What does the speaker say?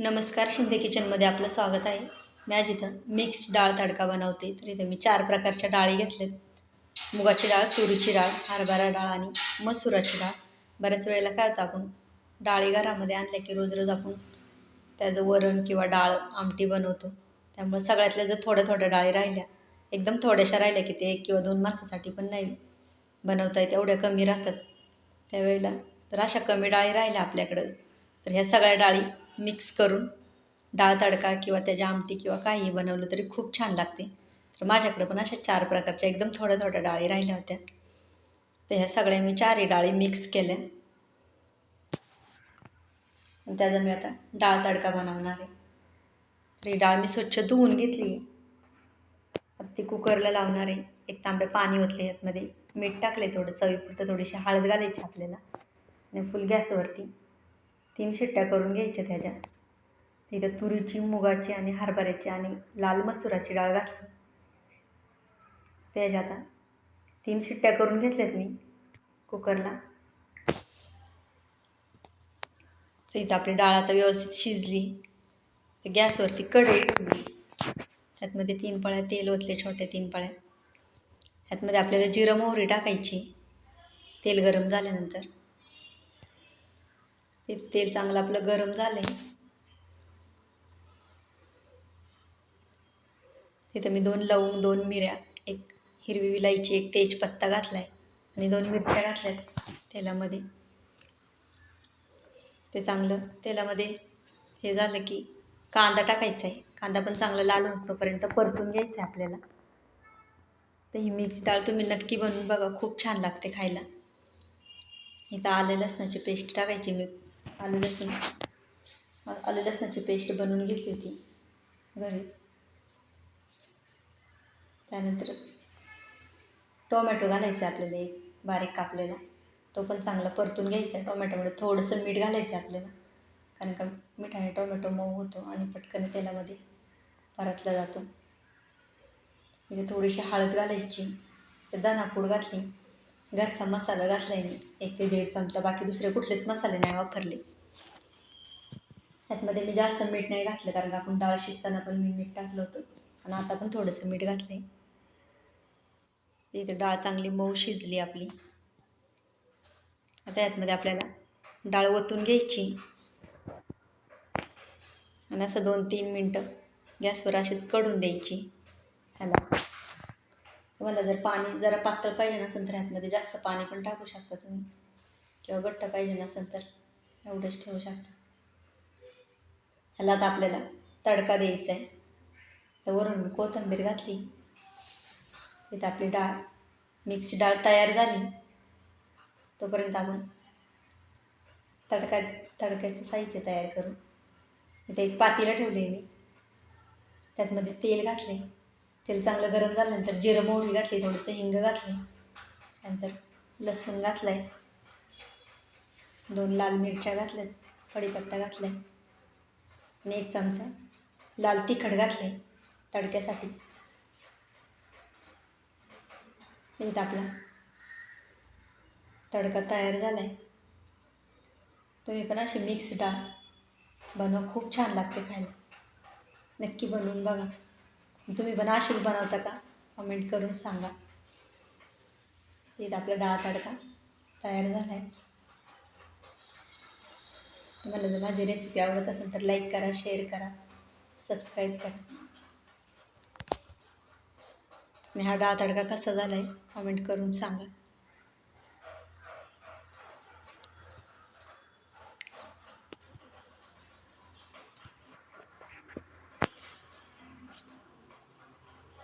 नमस्कार शिंदे किचनमध्ये आपलं स्वागत आहे. मी आज इथं मिक्स डाळ तडका बनवते. तर इथं मी चार प्रकारच्या डाळी घेतल्यात मुगाची डाळ तुरीची डाळ हरभरा डाळ आणि मसुराची डाळ. बऱ्याच वेळेला काय होतं आपण डाळी घरामध्ये आणल्या की रोज रोज आपण त्याचं वरण किंवा डाळ आमटी बनवतो. त्यामुळे सगळ्यातल्या जर थोड्या थोड्या डाळी राहिल्या एकदम थोड्याशा राहिल्या की ते एक किंवा दोन माणसासाठी पण नाही बनवता येत एवढ्या कमी राहतात. त्यावेळेला तर अशा कमी डाळी राहिल्या आपल्याकडं. तर ह्या सगळ्या डाळी मिक्स करून डाळ तडका किंवा त्याच्या आमटी किंवा काहीही बनवलं तरी खूप छान लागते. तर माझ्याकडं पण अशा चार प्रकारच्या एकदम थोड्या थोड्या डाळी राहिल्या होत्या. तर ह्या सगळ्या मी चारही डाळी मिक्स केल्या. आणि त्याचा मी आता डाळ तडका बनवणार आहे. तर ही डाळ मी स्वच्छ धुवून घेतली. आता ती कुकरला लावणार आहे. एक तांबे पाणी ओतले यातमध्ये मीठ टाकले थोडं चवीपुरतं थोडीशी हळद घालायची आपल्याला. आणि फुल गॅसवरती. तीन शिट्ट्या करून घ्यायच्या त्याच्या. तिथं तुरीची मुगाची आणि हरभऱ्याची आणि लाल मसुराची डाळ घातली. त्याच्या आता तीन शिट्ट्या करून घेतल्यात मी कुकरला. इथं आपली डाळ आता व्यवस्थित शिजली. तर गॅसवरती कढई ठेवली. त्यातमध्ये तीन पळ्या तेल ओतले छोट्या तीन पळ्या. ह्यातमध्ये आपल्याला जिरं मोहरी टाकायची. तेल गरम झाल्यानंतर. ते तेल चांगलं आपलं गरम झालं आहे तिथं मी दोन लवंग दोन मिऱ्या एक हिरवी विलायची एक तेजपत्ता घातला आहे आणि दोन मिरच्या घातल्या आहेत तेलामध्ये. ते चांगलं तेलामध्ये हे झालं की कांदा टाकायचा आहे कांदा पण चांगला लाल असतोपर्यंत परतून घ्यायचा आहे आपल्याला. तर ही मिरची डाळ तुम्ही नक्की बनवून बघा खूप छान लागते खायला. इथं आलं लसणाची पेस्ट टाकायची मी. आलं लसूण. आलं लसणाची पेस्ट बनवून घेतली होती घरीच. त्यानंतर टोमॅटो घालायचा आपल्याला एक बारीक कापलेला. तो पण चांगला परतून घ्यायचा. आहे टोमॅटोमध्ये थोडंसं मीठ घालायचं आपल्याला. कारण का मिठाने टोमॅटो मऊ होतो आणि पटकन तेलामध्ये परतला जातो. इथे थोडीशी हळद घालायची. तर दाणापूड घातली. घरचा मसाला घातला आहे मी. एक ते दीड चमचा. बाकी दुसरे कुठलेच मसाले नाही वापरले. त्यातमध्ये मी जास्त मीठ नाही घातलं कारण का आपण डाळ शिजताना पण मी मीठ टाकलं होतं. आणि आता पण थोडंसं मीठ घातलं आहे इथे डाळ चांगली मऊ शिजली आपली. आता यातमध्ये आपल्याला डाळ ओतून घ्यायची. आणि असं दोन तीन मिनटं गॅसवर अशीच कढून द्यायची. ह्याला. तुम्हाला जर पाणी जरा पातळ पाहिजे नसेल तर ह्यातमध्ये जास्त पाणी पण टाकू शकता तुम्ही. किंवा घट्ट पाहिजे नसेल तर एवढंच ठेवू शकता. ह्याला आता आपल्याला तडका द्यायचा आहे तर वरून मी कोथिंबीर घातली. तिथं आपली डाळ मिक्स डाळ तयार झाली. तोपर्यंत आपण तडका तडक्याचं साहित्य तयार करू. इथे एक पातीला ठेवले मी. त्यातमध्ये तेल घातले तेल चांगलं गरम झाल्यानंतर जिरं मोहरी घातली थोडंसं हिंग घातले नंतर लसूण घातला आहे दोन लाल मिरच्या घातल्यात कढीपत्ता घातला आहे आणि एक चमचा लाल तिखट घातलं आहे तडक्यासाठी. इथं आपला तडका तयार झाला आहे तुम्ही पण अशी मिक्स डाळ बनवा खूप छान लागते खायला. नक्की बनवून बघा. तुम्ही पण अशीच बनवता का? कमेंट करून सांगा. इथं आपला डाळ तडका तयार झाला आहे तुम्हाला जर माझी रेसिपी आवडत असेल तर लाईक करा शेअर करा सबस्क्राईब करा. आणि हा डाळ तडका कसा झाला आहे कमेंट करून सांगा.